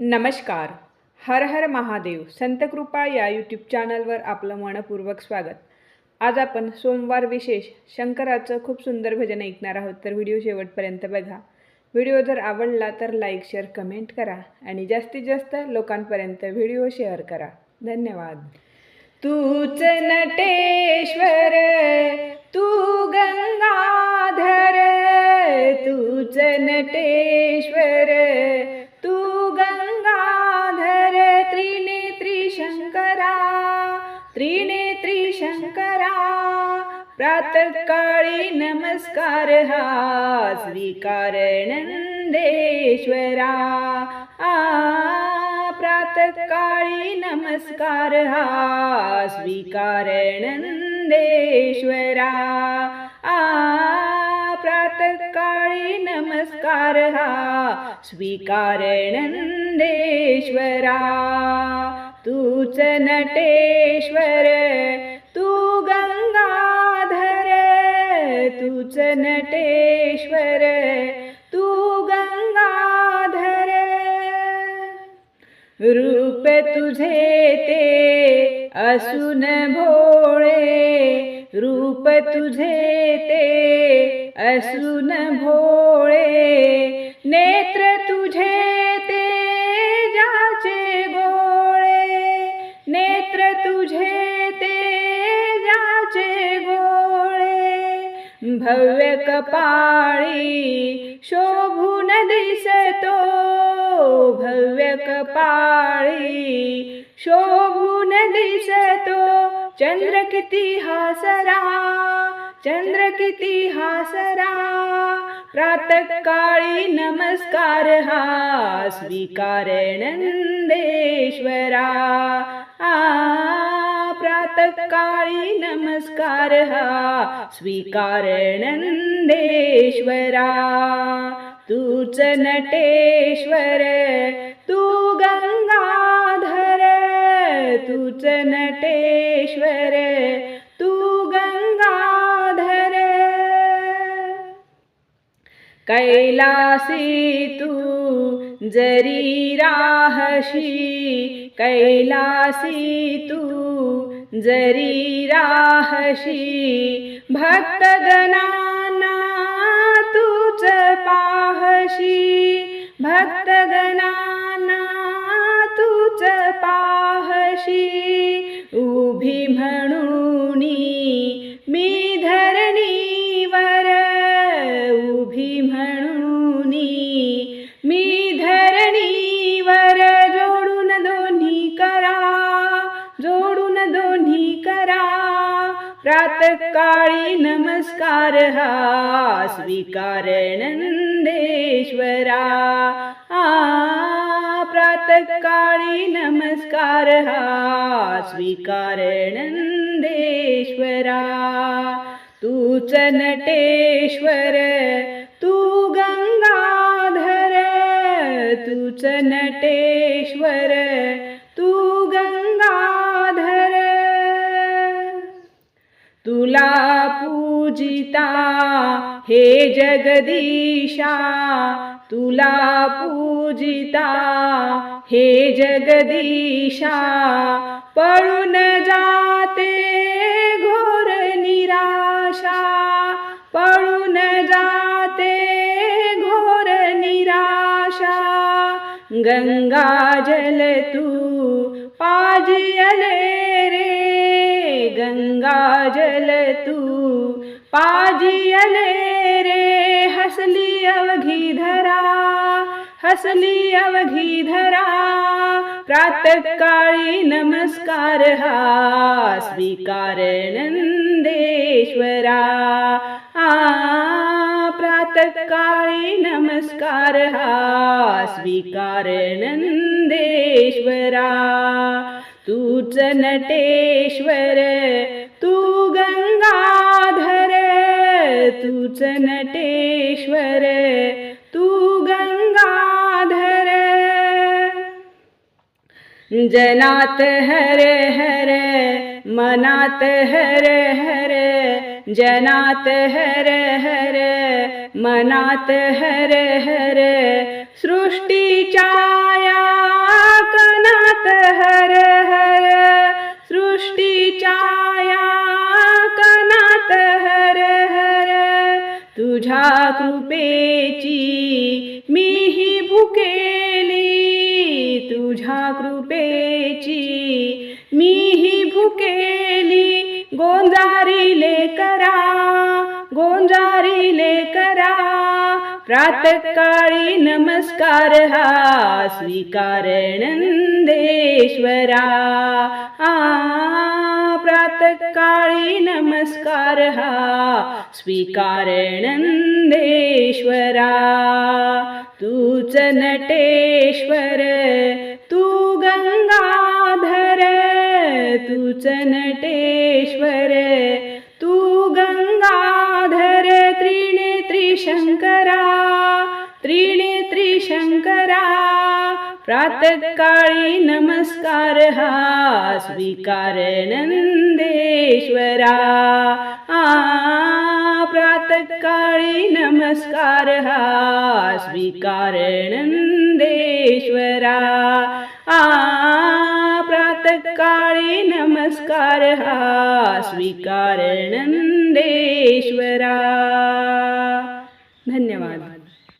नमस्कार. हर हर महादेव. संतकृपा या यूट्यूब चॅनलवर आपलं मनपूर्वक स्वागत. आज आपण सोमवार विशेष शंकराचं खूप सुंदर भजन ऐकणार आहोत तर व्हिडिओ शेवटपर्यंत बघा. व्हिडिओ जर आवडला तर लाईक शेअर कमेंट करा आणि जास्तीत जास्त लोकांपर्यंत व्हिडिओ शेअर करा. धन्यवाद. तूच नटेश्वर तू ग प्रातःकाळी नमस्कार हा स्वीकार आ प्रातःकाळी नमस्कार हा स्वीकार आ प्रातःकाळी नमस्कार हा स्वीकार तूच नटेश्वर नटेश्वर तू गंगाधर. रूप तुझे ते असून भोळे रूप तुझे ते असून भोळे. नेत्र भव्य कपाळी शोभून दिसतो. भव्य कपाळी शोभून दिसतो. चंद्र किती हासरा चंद्र किती हासरा. प्रातःकाळी नमस्कार हा स्वीकार नंदेश्वरा. सकाळी नमस्कार हा. स्वीकार नंदेश्वरा तूच नटेश्वर तू गंगाधर तूच नटेश्वर तू गंगाधर. कैलासी तू जरी राहशी कैलासी तू जरी राहशी भक्तगणाना तूच पाहशी भक्तगणाना तूच पाहशी उभी म्हणूनी प्रातःकाळी नमस्कार हा स्वीकार नंदेश्वरा आ प्रातःकाळी नमस्कार हा स्वीकार नंदेश्वरा तूच नटेश्वर तू गंगाधर तूच नटे पूजिता हे जगदीशा तुला पूजिता हे जगदीशा पळून जाते घोर निराशा पळून जाते घोर निराशा गंगा जल तू पाजियले गंगा जल तू पाजियले रे हसली अवघी धरा हसली अवघी धरा प्रातकाळी नमस्कार हा स्वीकार नंदेश्वरा आ प्रातःकाळी नमस्कार हा स्वीकार नंदेश्वरा तूच नटेश्वर तू गंगाधर तूच नटेश्वर तू गंगाधर. जनात हर हर मनात हर हर जनात हर हर मनात हर हर सृष्टीच्या हर. तुझ्या कृपेची मीही भुकेली. तुझ्या कृपेची मीही भुकेली. गोंजारी करा गोंजारी करा. प्रातकाळी नमस्कार हा स्वीकार नंदेश्वरा आ. प्रातकाळी नमस्कार हा. स्वीकार नंदेश्वरा. तूच नटेश्वर तू गंगाधर तूच नटेश्वर तू गंगाधर त्रिने त्रिशंकरा प्रातकाळी नमस्कार हा स्वीकार नंदेश्वरा आ प्रातकाळी नमस्कार हा स्वीकार नंदेश्वरा आ प्रातकाळी नमस्कार हा स्वीकार नंदेश्वरा